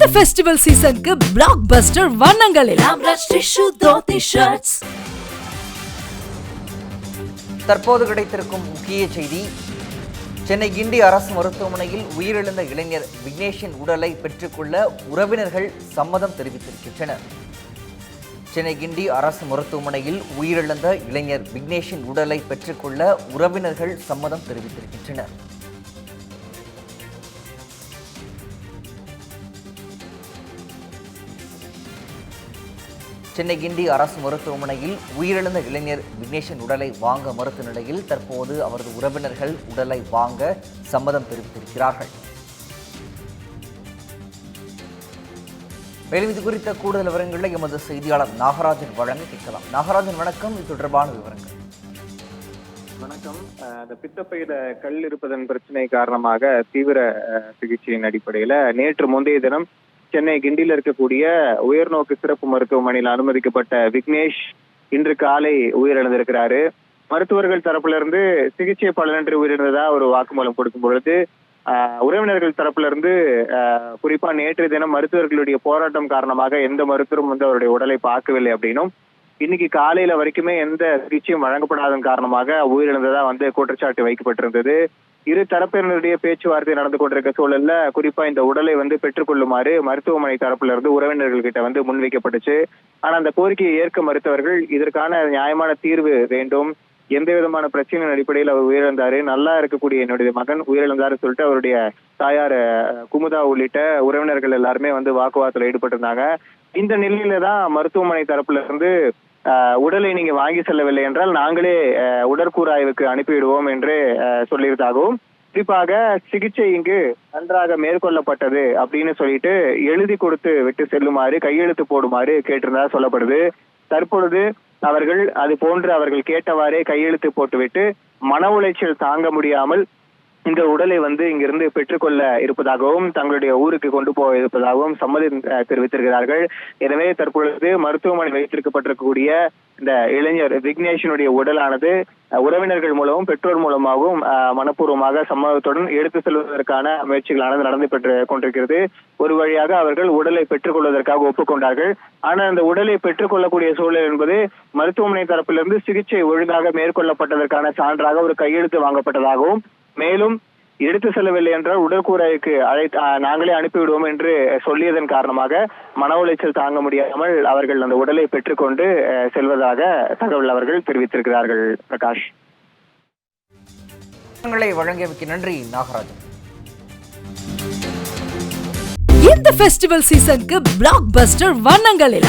இந்த ஃபெஸ்டிவல் சீசனுக்கு பிளாக் பஸ்டர் வண்ணங்களில். தற்போது கிடைத்திருக்கும் முக்கிய செய்தி சென்னை கிண்டி அரசு மருத்துவமனையில் உயிரிழந்த இளைஞர் விக்னேஷின் உடலை பெற்றுக்கொள்ள உறவினர்கள் சம்மதம் தெரிவித்திருக்கின்றனர். சென்னை கிண்டி அரசு மருத்துவமனையில் உயிரிழந்த இளைஞர் விக்னேஷின் உடலை பெற்றுக்கொள்ள உறவினர்கள் சம்மதம் தெரிவித்திருக்கின்றனர். சென்னை கிண்டி அரசு மருத்துவமனையில் உயிரிழந்த இளைஞர் விக்னேஷன் உடலை வாங்க மறுத்த நிலையில் தற்போது அவரது உறவினர்கள் உடலை வாங்க சம்மதம் தெரிவித்திருக்கிறார்கள். மேலும் இது குறித்த கூடுதல் விவரங்களை எமது செய்தியாளர் நாகராஜன் வழங்க கேட்கலாம். நாகராஜன் வணக்கம். இது தொடர்பான விவரங்கள். வணக்கம். அந்த பித்தப்பையில கல் இருப்பதன் பிரச்சனை காரணமாக தீவிர சிகிச்சையின் அடிப்படையில நேற்று முந்தைய தினம் சென்னை கிண்டியில் இருக்கக்கூடிய உயர்நோக்கு சிறப்பு மருத்துவமனையில் அனுமதிக்கப்பட்ட விக்னேஷ் இன்று காலை உயிரிழந்திருக்கிறாரு. மருத்துவர்கள் தரப்புல இருந்து சிகிச்சை பலனின்றி உயிரிழந்ததா ஒரு வாக்குமூலம் கொடுக்கும் பொழுது ஆஹ், உறவினர்கள் தரப்புல இருந்து குறிப்பா நேற்று தினம் மருத்துவர்களுடைய போராட்டம் காரணமாக எந்த மருத்துவரும் வந்து அவருடைய உடலை பார்க்கவில்லை அப்படின்னும் இன்னைக்கு காலையில வரைக்குமே எந்த சிகிச்சையும் வழங்கப்படாதன் காரணமாக உயிரிழந்ததா வந்து குற்றச்சாட்டு வைக்கப்பட்டிருந்தது. இரு தரப்பினருடைய பேச்சுவார்த்தை நடந்து கொண்டிருக்க சூழல்ல குறிப்பா இந்த உடலை வந்து பெற்றுக்கொள்ளுமாறு மருத்துவமனை தரப்புல இருந்து உறவினர்கள் கிட்ட வந்து முன்வைக்கப்பட்டுச்சு. ஆனா அந்த கோரிக்கையை ஏற்க மறுத்தவர்கள் இதற்கான நியாயமான தீர்வு வேண்டும். எந்த விதமான பிரச்சனையின் அடிப்படையில் அவர் உயிரிழந்தாரு நல்லா இருக்கக்கூடிய என்னுடைய மகன் உயிரிழந்தாரு சொல்லிட்டு அவருடைய தாயார் அஹ், குமுதா உள்ளிட்ட உறவினர்கள் எல்லாருமே வந்து வாக்குவாதத்தில் ஈடுபட்டிருந்தாங்க. இந்த நிலையில தான் மருத்துவமனை தரப்புல இருந்து உடலை நீங்க வாங்கி செல்லவில்லை என்றால் நாங்களே உடற்கூறாய்வுக்கு அனுப்பிவிடுவோம் என்று சொல்லியிருந்தாகவும் குறிப்பாக சிகிச்சை இங்கு நன்றாக மேற்கொள்ளப்பட்டது அப்படின்னு சொல்லிட்டு எழுதி கொடுத்து விட்டு செல்லுமாறு கையெழுத்து போடுமாறு கேட்டிருந்தா சொல்லப்படுது. தற்பொழுது அவர்கள் அது போன்று அவர்கள் கேட்டவாறே கையெழுத்து போட்டுவிட்டு மன உளைச்சல் தாங்க முடியாமல் இந்த உடலை வந்து இங்கிருந்து பெற்றுக்கொள்ள இருப்பதாகவும் தங்களுடைய ஊருக்கு கொண்டு போக இருப்பதாகவும் சம்மதி தெரிவித்திருக்கிறார்கள். எனவே தற்பொழுது மருத்துவமனை வைத்திருக்கப்பட்டிருக்கக்கூடிய இந்த இளைஞர் விக்னேஷனுடைய உடலானது அஹ், உறவினர்கள் மூலமும் பெற்றோர் மூலமாகவும் அஹ், மனப்பூர்வமாக சம்மதத்துடன் எடுத்து செல்வதற்கான முயற்சிகளானது நடந்து பெற்று கொண்டிருக்கிறது. ஒரு வழியாக அவர்கள் உடலை பெற்றுக்கொள்வதற்காக ஒப்புக்கொண்டார்கள். ஆனால் அந்த உடலை பெற்றுக்கொள்ளக்கூடிய சூழல் என்பது மருத்துவமனை தரப்பிலிருந்து சிகிச்சை ஒழுங்காக மேற்கொள்ளப்பட்டதற்கான சான்றாக ஒரு கையெழுத்து வாங்கப்பட்டதாகவும் மேலும் எடுத்து செல்லவில்லை என்றால் உடற்கூறாய்க்கு அழை நாங்களே அனுப்பிவிடுவோம் என்று சொல்லியதன் காரணமாக மன உளைச்சல் தாங்க முடியாமல் அவர்கள் அந்த உடலை பெற்றுக்கொண்டு செல்வதாக தகவல் அவர்கள் தெரிவித்திருக்கிறார்கள் பிரகாஷ். வழங்கியமைக்கு நன்றி நாகராஜன். இந்த ஃபெஸ்டிவல் சீசனுக்கு பிளாக் பஸ்டர் வண்ணங்களில்